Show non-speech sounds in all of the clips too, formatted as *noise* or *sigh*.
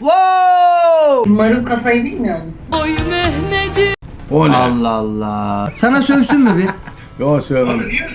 Wow! Marul kafayı bilmiyor musun? O ne? Allah Allah. Sana sövsün mü bir? Yo söylemem. Niye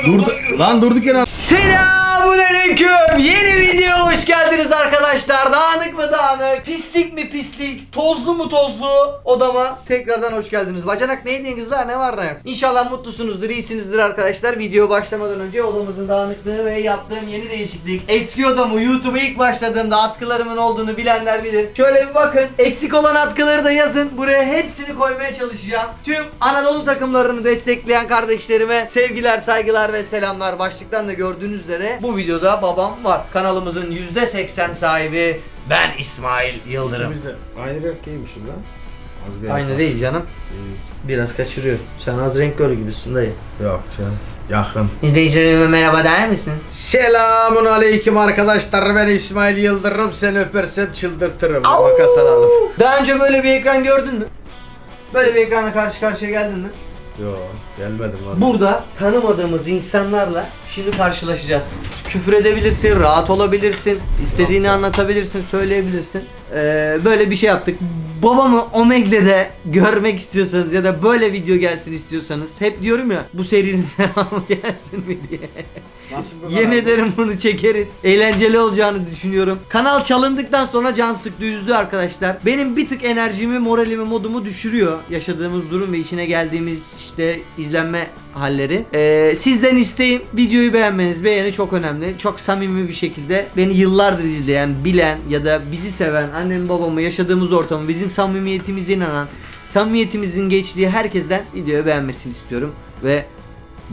abi? Durdu, lan durduk yere. Selamünaleyküm. Yeni videoya hoş geldiniz arkadaşlar. Dağınık mı dağınık? Pislik mi pislik? Tozlu mu tozlu? Odama tekrardan hoş geldiniz. Bacanak neydi kızlar ne var ne yok? İnşallah mutlusunuzdur, iyisinizdir arkadaşlar. Video başlamadan önce odamızın dağınıklığı ve yaptığım yeni değişiklik. Eski odamı YouTube'a ilk başladığımda atkılarımın olduğunu bilenler bilir. Şöyle bir bakın. Eksik olan atkıları da yazın. Buraya hepsini koymaya çalışacağım. Tüm Anadolu takımlarını destekleyen kardeşlerime sevgiler, saygılar ve selamlar. Başlıktan da gördüğünüz üzere bu videoda babam var. Kanalımızın %80 sahibi ben İsmail Yıldırım. Biz de aynı renk giymişim lan. Az bir Aynı değil canım. Biraz kaçırıyor. Sen az renk gör gibisin dayı. Yok canım. Yakın. İzleyicilerime merhaba der misin? Selamun aleyküm arkadaşlar. Ben İsmail Yıldırım. Seni öpersem çıldırtırım. Makas alalım. Daha önce böyle bir ekran gördün mü? Böyle bir ekrana karşı karşıya geldin mi? Yo gelmedim lan. Burada tanımadığımız insanlarla şimdi karşılaşacağız. Küfür edebilirsin, rahat olabilirsin, istediğini anlatabilirsin, söyleyebilirsin. Ee, böyle bir şey yaptık. Babamı Omegle'de görmek istiyorsanız ya da böyle video gelsin istiyorsanız hep diyorum ya bu serinin *laughs* devamı gelsin mi diye. Yemin ederim bunu çekeriz. Eğlenceli olacağını düşünüyorum. Kanal çalındıktan sonra can sıktı üzdü arkadaşlar. Benim bir tık enerjimi, moralimi, modumu düşürüyor. Yaşadığımız durum ve içine geldiğimiz işte izlenme halleri. Ee, sizden isteğim videoyu beğenmeniz. Beğeni çok önemli. Çok samimi bir şekilde beni yıllardır izleyen, bilen ya da bizi seven, annem babamı, yaşadığımız ortamı, bizim samimiyetimize inanan, samimiyetimizin geçtiği herkesten videoyu beğenmesini istiyorum ve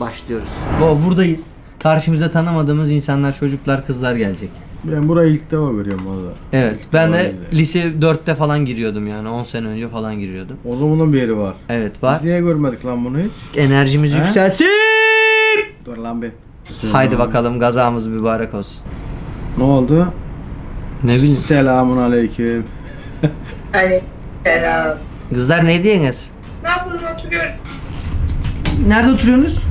başlıyoruz. O buradayız. Karşımıza tanımadığımız insanlar, çocuklar, kızlar gelecek. Ben burayı ilk defa görüyorum valla. Evet. Ben de Öyle. lise 4'te falan giriyordum yani 10 sene önce falan giriyordum. O zamanın bir yeri var. Evet var. Biz niye görmedik lan bunu hiç? Enerjimiz He? yükselsin. Dur lan bir. Haydi bakalım gazamız mübarek olsun. Ne oldu? Ne bileyim. Selamun aleyküm. *laughs* Aleykümselam. Kızlar ne diyeniz? Ne yapalım oturuyorum. Nerede oturuyorsunuz?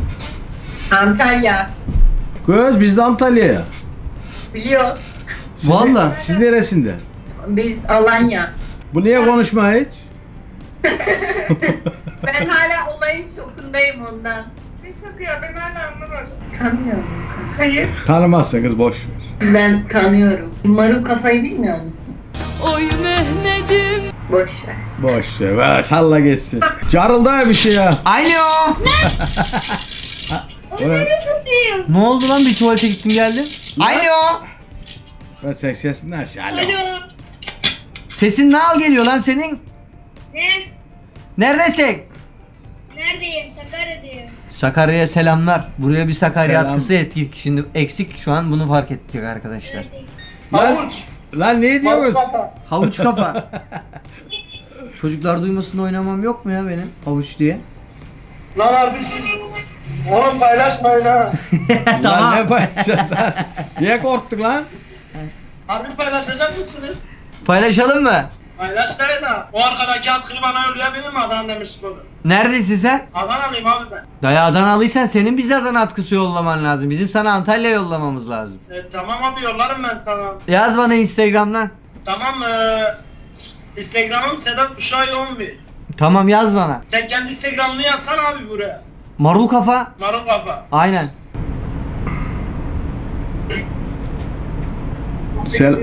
Antalya. Kız biz de Antalya'ya. Biliyoruz. Siz Valla. ne- Siz neresinde? Biz Alanya. Bu niye konuşma hiç? *laughs* Ben hala olayın şokundayım ondan. Ne şoku ya ben hala anlamadım. Tanıyorum. Hayır. Tanımazsın kız boş ver. Ben tanıyorum. Marul kafayı bilmiyor musun? Oy Mehmet'im Boş ver. Boş ver. ver, Salla geçsin. Carıldı bir şey ya. Alo. O ne? ne oldu lan bir tuvalete gittim geldim. Alo. Ben sen sesinden aşağı. Alo. Sesin ne al geliyor lan senin? Ne? Neredesin? Neredeyim? Sakarya'dayım. Sakarya'ya selamlar. Buraya bir Sakarya Selam. atkısı ettik. Şimdi eksik şu an bunu fark ettik arkadaşlar. Lan, lan ne diyorsunuz? Havuç kafa. *laughs* Çocuklar duymasın oynamam yok mu ya benim havuç diye? Lan abi siz oğlum paylaşmayın ha. *laughs* Lan ne paylaşacaksın lan? *laughs* Niye korktun lan? Harbi paylaşacak mısınız? Paylaşalım mı? Paylaşmayın ha. O arkadaki atkıyı bana öldürebilir mi adam demiştik onu. Neredesin sen? Adanalıyım abi ben. Dayı Adanalıysan senin bize Adana atkısı yollaman lazım. Bizim sana Antalya yollamamız lazım. E, tamam abi yollarım ben tamam. Yaz bana Instagram'dan. Tamam eee Instagram'ım Sedat Uşay 11. Tamam yaz bana. Sen kendi Instagram'ını yazsana abi buraya. Marul kafa. Marul kafa. Aynen. Sel...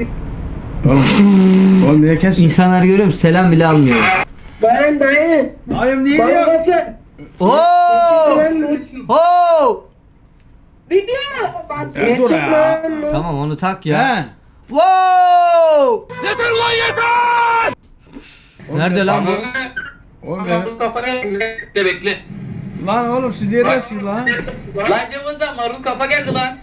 Oğlum, oğlum niye kesin? İnsanlar görüyorum selam bile almıyor. Ben dayı. Dayım niye diyor? Oo! Oo! Ya dur ya. Tamam onu tak ya. He. Wow! Nerede lan bu? Oğlum ya. Marul kafa ne? Bekle bekle. Lan oğlum siz neresiniz lan? Lan cıvızda marul kafa geldi lan.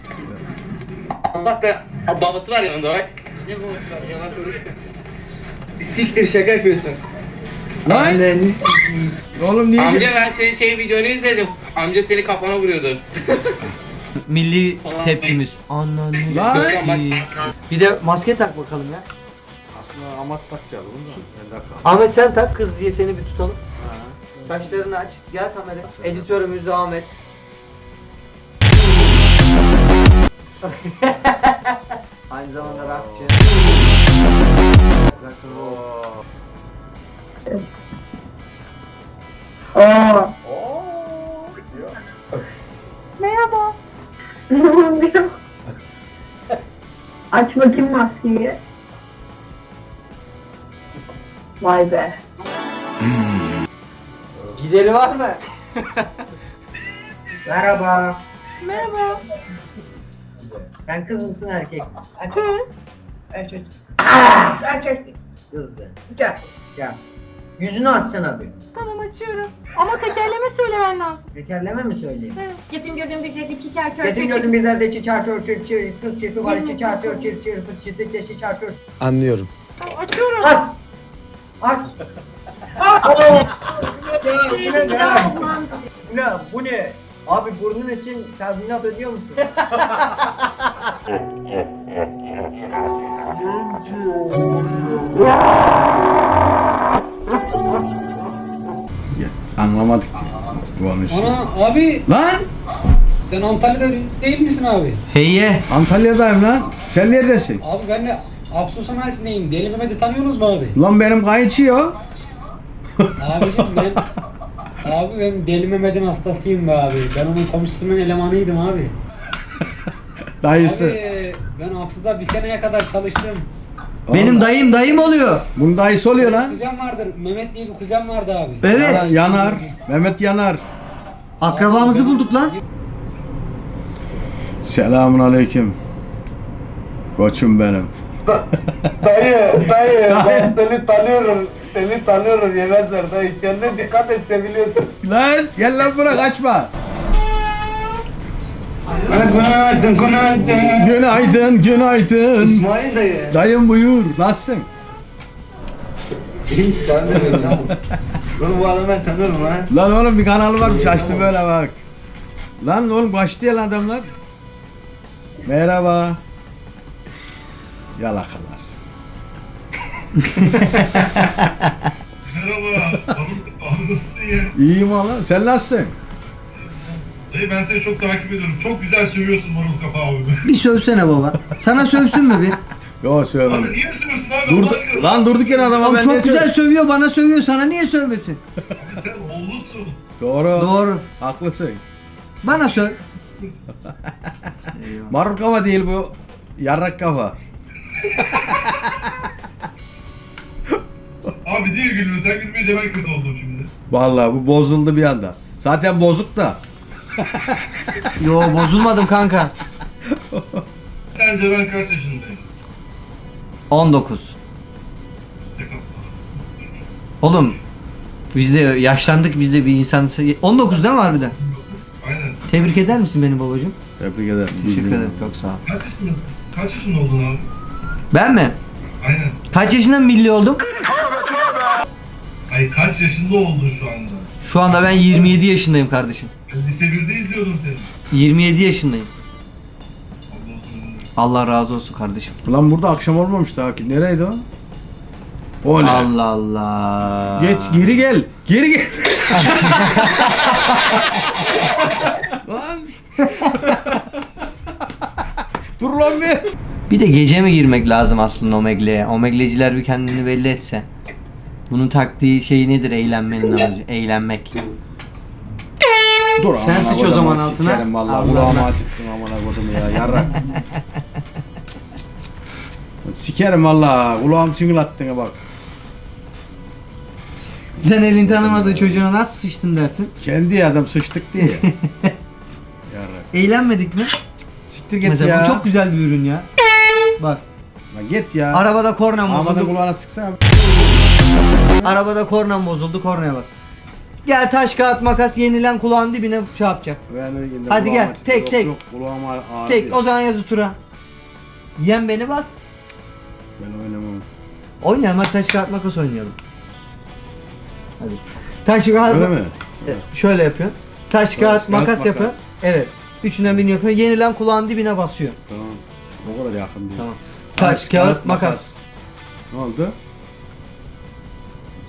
Allah be. Babası var yanında bak. Ne var yalan konuşma. Siktir şaka yapıyorsun. Lan oğlum niye? Amca ben senin şey videonu izledim. Amca seni kafana vuruyordu. *laughs* Milli tepkimiz. Ananı Lan! Bir de maske tak bakalım ya. Aslında amat takacağız bunu da. Elde. Ahmet sen tak kız diye seni bir tutalım. Saçlarını aç. Gel kameraya. Editörümüz Ahmet. *laughs* Aynı zamanda rockçı. Aa. Merhaba. *laughs* Aç bakayım maskeyi. Vay be. Gideri var mı? Merhaba. Merhaba. Sen kız mısın erkek? Kız. Erkek. Erkek. Kız de. Gel. Gel. Yüzünü açsana bir. Tamam açıyorum. Ama tekerleme söylemen lazım. Tekerleme mi söyleyeyim? Evet. Yetim gördüğüm bir iki kere Yetim gördüm bir derde çiçer çor çır çır tık çırpı var çiçer çor çır çır pıt çırpı deşi çar çor. Anlıyorum. Tamam, açıyorum. Aç. Aç. Bu ne? Bu ne? Abi burnun için tazminat ödüyor musun? Ya, Anlamadık ki. Konuş. Ana abi Lan! sen Antalya'da değil misin abi? Heyye. Antalya'dayım lan. Sen neredesin? Abi ben de Aksu Sanayisi'ndeyim. Deli Mehmet'i tanıyorsunuz mu abi? Lan benim kayınçı o. Abicim ben... *laughs* abi ben Deli Mehmet'in hastasıyım be abi. Ben onun komşusunun elemanıydım abi. Dayısı. Abi ben Aksu'da bir seneye kadar çalıştım. Benim dayım dayım oluyor. Bunun dayısı oluyor Senin lan. Kuzen vardır. Mehmet diye bir kuzen vardı abi. Evet. Yanar, yanar. Mehmet Yanar. Akrabamızı bulduk lan. Selamun aleyküm. Koçum benim. Dayı, dayı, *laughs* ben seni tanıyorum. Seni tanıyorum yemezler dayı. Kendine dikkat et seviliyorsun. Lan gel lan buraya kaçma. Günaydın, günaydın. Günaydın, günaydın. İsmail dayı. Dayım buyur. Nasılsın? İyi, sen de öyle lan. Ben bu adamı ben tanıyorum ha. Lan oğlum bir kanalı varmış açtı böyle bak. Lan oğlum kaçtı ya lan adamlar. Merhaba. Yalakalar. Merhaba. Abi, abi nasılsın ya? İyiyim valla. Sen nasılsın? Dayı ben seni çok takip ediyorum. Çok güzel sövüyorsun marul kafa abi. *laughs* Bir sövsene baba. Sana sövsün mü bir? Yo Abi söylemedim. niye sövüyorsun abi? Durdu, Allah aşkına? lan durduk yere adama Oğlum ben çok güzel söyleyeyim? sövüyor bana sövüyor sana niye sövmesin? Abi sen oğlusun. Doğru. Doğru. Haklısın. Bana söv. *laughs* Marul kafa değil bu. Yarrak kafa. *laughs* Abi değil gülme. Sen gülmeyince ben kötü oldum şimdi. Vallahi bu bozuldu bir anda. Zaten bozuk da. *laughs* Yo bozulmadım kanka. Sence ben kaç yaşındayım? 19. Oğlum biz de yaşlandık biz de bir insan 19 değil mi harbiden? Aynen. Tebrik eder misin beni babacığım? Tebrik ederim. Teşekkür ederim çok sağ ol. Kaç yaşında, kaç yaşında oldun abi? Ben mi? Aynen. Kaç yaşında milli oldum? Ay kaç yaşında oldun şu anda? Şu anda ben 27 yaşındayım kardeşim. Lise 1'de izliyordum seni. 27 yaşındayım. Allah Allah. Allah razı olsun kardeşim. Lan burada akşam olmamış daha ki. Nereydi o? O ne? Allah Allah. Geç geri gel. Geri gel. *laughs* lan. Dur lan bir. Bir de gece mi girmek lazım aslında Omegle'ye? Omegleciler bir kendini belli etse. Bunun taktiği şey nedir eğlenmenin amacı? Eğlenmek. Dur Sen amına sıç o zaman altına. Sikerim valla. Allah'ına. Kulağıma acıttın amına kodum ya. Yarrak. Sikerim valla. Kulağım çingılattın bak. Sen elini tanımadığın çocuğuna nasıl sıçtın dersin? Kendi adam sıçtık diye. *laughs* Yarrak. Eğlenmedik mi? Siktir git Mesela ya. bu çok güzel bir ürün ya. Bak. Lan git ya. Arabada kornam Amanın bozuldu. kulağına sıksana. Arabada kornam bozuldu. Kornaya bas. Gel taş kağıt makas yenilen kulağın dibine şey yapacak. Ben öyle yine Hadi gel, tek, Yok, tek. Yok, kulağım ağrıyor. Tek o zaman yazı tura. Yen beni bas. Ben oynamam. Oynayalım hadi taş kağıt makas oynayalım. Hadi. Taş kağıt Öyle mi? Evet, Şöyle yapıyor. Taş kağıt kağıt, makas makas. yapıyor. Evet. Üçünden birini yapıyor. Yenilen kulağın dibine basıyor. Tamam. O kadar yakın değil. Tamam. Taş, kağıt, makas. Ne oldu?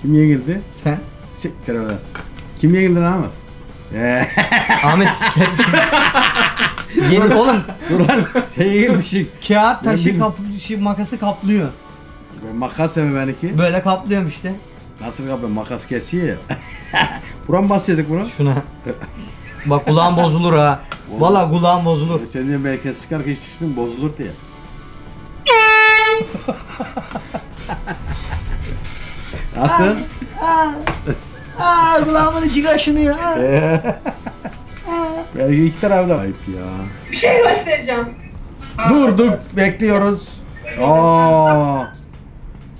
Kim yenildi? Sen? Siktir öyle. Kim yenildi lan ama? *laughs* Eee. Ahmet siker. *laughs* Yeni oğlum Dur lan. Şey yenilmişik. kağıt taşı kap şey, makası kaplıyor. Ben makas eve benimki. Böyle kaplıyorum işte. Nasıl kapı makas kesiyor ya. *laughs* Buram basıyorduk bunu. Şuna. Bak kulağın bozulur ha. Valla kulağın bozulur. E Sen de belki sıkar hiç düşündün bozulur diye. Nasıl? Aa kulağımın içi kaşınıyor. belki iki tarafta. Ayıp ya. Bir şey göstereceğim. Durduk bekliyoruz. Aa.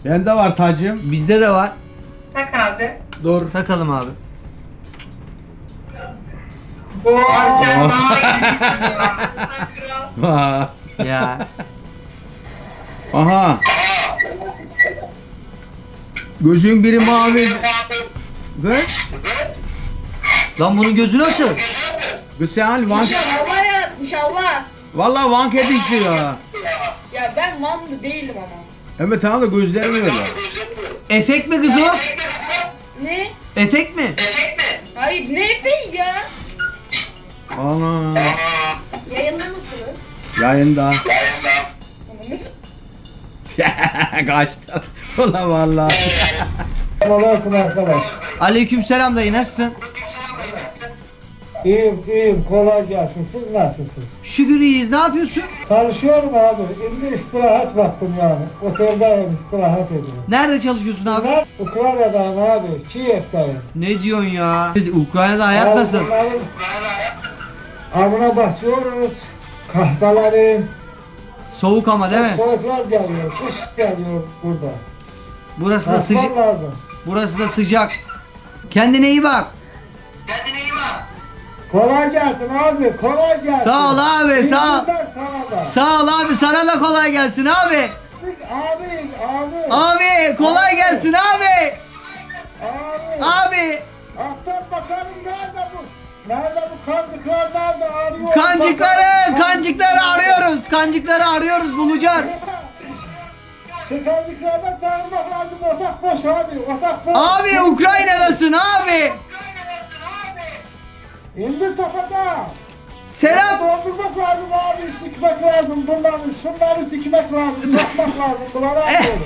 Bende var tacım. Bizde de var. Tak abi. Dur. Takalım abi. Aa, sen daha iyi. *laughs* Ya. Aha. Gözün biri mavi. Ve Lan bunun gözü nasıl? güzel vank. İnşallah ya. İnşallah. Vallahi vank edişi ya. Ya ben mandı değilim ama. Evet tamam da gözlerim öyle. Efekt mi kız o? Ne? Efekt mi? Hayır ne be ya? Ana. Yayında mısınız? Yayında. *laughs* Kaçtı. Ulan valla. Aleyküm arkadaş. Aleyküm selam dayı nasılsın? İyiyim iyiyim kolay gelsin. Siz nasılsınız? Şükür iyiyiz ne yapıyorsun? Çalışıyorum abi. Şimdi istirahat vaktim yani. Oteldeyim istirahat ediyorum. Nerede çalışıyorsun abi? Ben Ukrayna'dayım abi. Kiev'dayım. Ne diyorsun ya? Biz Ukrayna'da hayat Abi nasıl? bunların Amına basıyoruz. Kahvelerin. Soğuk ama değil mi? Soğuklar geliyor. Kış geliyor burada. Burası da sıcak. Lazım. Burası da sıcak. Kendine iyi bak. Kolay gelsin abi. Kolay gelsin. Sağ ol abi, İyi sağ ol. günler sana da. Sağ ol abi sana da kolay gelsin abi. Biz abi, abi. Abi kolay gelsin abi. Abi. Abi. Aktar bakalım nerede bu? Nerede bu kancıklar nerede arıyor? Kancıkları, kancıkları arıyoruz. Kancıkları arıyoruz bulacağız. Şu kancıklardan çağırmak lazım. Otak boş abi. Otak boş. Abi Ukrayna'dasın abi. İndi tepede. Selam. Doldurmak lazım abi. Sikmek lazım bunları. Şunları sikmek lazım. Yapmak lazım. Bunları arıyorum.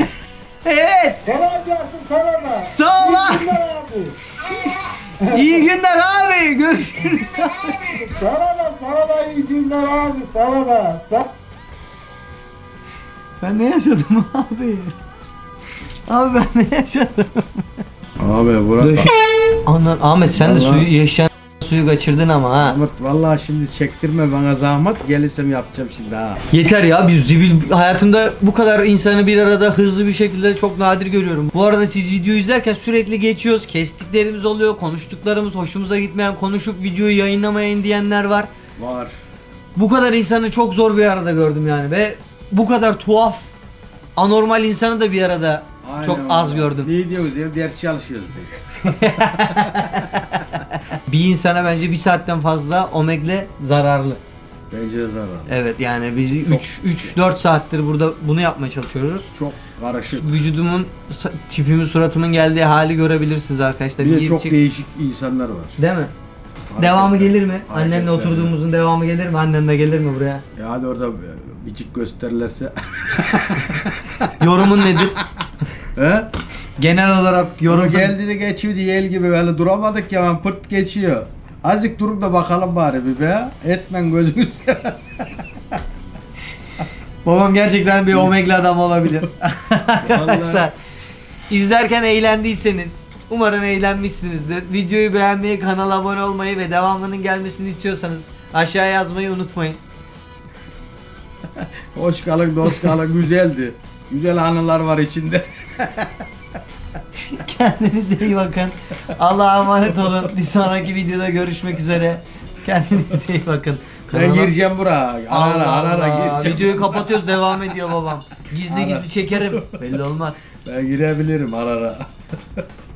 Evet. Kolay gelsin sana da. Sağ ol İyi günler abi. İyi günler abi. Görüşürüz. Sana da sana da iyi günler abi. Sana da. Sa Ben ne yaşadım abi? Abi ben ne yaşadım? Abi burada. Anan Ahmet sen de suyu yaşayan suyu kaçırdın ama ha. Ahmet vallahi şimdi çektirme bana zahmet. Gelirsem yapacağım şimdi ha. Yeter ya biz zibil hayatımda bu kadar insanı bir arada hızlı bir şekilde çok nadir görüyorum. Bu arada siz video izlerken sürekli geçiyoruz. Kestiklerimiz oluyor. Konuştuklarımız hoşumuza gitmeyen konuşup videoyu yayınlamayın diyenler var. Var. Bu kadar insanı çok zor bir arada gördüm yani ve bu kadar tuhaf anormal insanı da bir arada çok Aynen az vallahi. gördüm. Ne diyoruz ya ders çalışıyoruz. *laughs* Bir insana bence bir saatten fazla omegle zararlı. Bence de zarar. Evet yani biz Çok- 3-4 saattir burada bunu yapmaya çalışıyoruz. Çok karışık. Vücudumun, sa- tipimin, suratımın geldiği hali görebiliriz arkadaşlar. Bir de çok çık- değişik insanlar var. Değil mi? Devamı gelir mi? Annemle oturduğumuzun devamı gelir mi? Annen de gelir mi buraya? Ya hadi orada bicik gösterirlerse. *laughs* Yorumun nedir? He? Genel olarak Yorum geldi de geçiyor diye el gibi böyle duramadık ya ben pırt geçiyor. Azıcık durup da bakalım bari bir be. Etmen gözünü. *laughs* Babam gerçekten bir omegli adam olabilir. *laughs* *laughs* Arkadaşlar izlerken eğlendiyseniz umarım eğlenmişsinizdir. Videoyu beğenmeyi, kanala abone olmayı ve devamının gelmesini istiyorsanız aşağıya yazmayı unutmayın. Hoş kalın, dost kalın, güzeldi. Güzel anılar var içinde. *laughs* Kendinize iyi bakın. Allah'a emanet olun. Bir sonraki videoda görüşmek üzere. Kendinize iyi bakın. Ben Kanala- gireceğim buraya. Ara Allah ara ara Allah. gireceğim. Videoyu kapatıyoruz devam ediyor babam. Gizli Ara. gizli çekerim. Belli olmaz. Ben girebilirim ara ara. *laughs*